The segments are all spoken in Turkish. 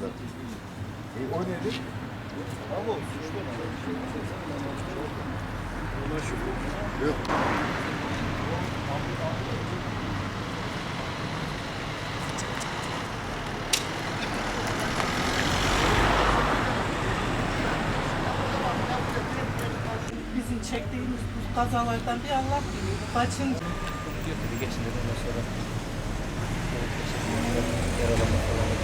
burada. E, o nedir? Ama suçlu Yok. Bizim çektiğimiz bu kazalardan bir Allah bilir. Kaçın. Geçin dedim sonra. Yaralama falan.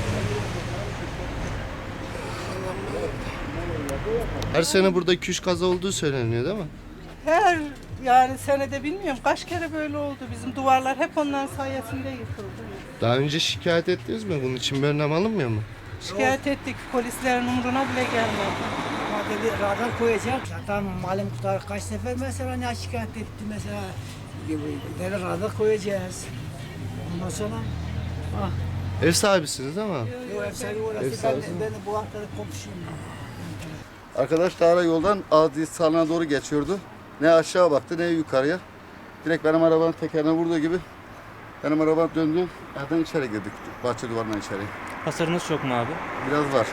Her sene burada 2-3 kaza olduğu söyleniyor değil mi? Her yani senede bilmiyorum kaç kere böyle oldu. Bizim duvarlar hep onların sayesinde yıkıldı. Daha önce şikayet ettiniz mi? Bunun için bir önlem alınmıyor mu? Şikayet ettik. Polislerin umruna bile gelmedi. Ama dedi radar koyacak. Zaten malum muhtar kaç sefer mesela ne şikayet etti mesela. Gibi dedi radar koyacağız. Ondan sonra ah Ev sahibisiniz değil mi? ev sahibi orası Ev ben, sahibi de- mi? ben bu arkada komşuyum. Arkadaş Dağra yoldan Adi sağına doğru geçiyordu. Ne aşağı baktı ne yukarıya. Direkt benim arabanın tekerine vurduğu gibi benim araba döndü. Evden içeri girdik. Bahçe duvarından içeri. Hasarınız çok mu abi? Biraz var.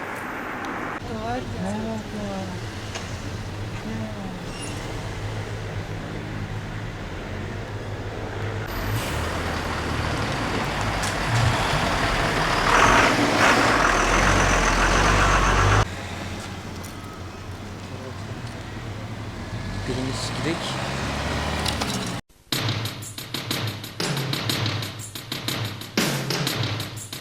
Birimiz gidek.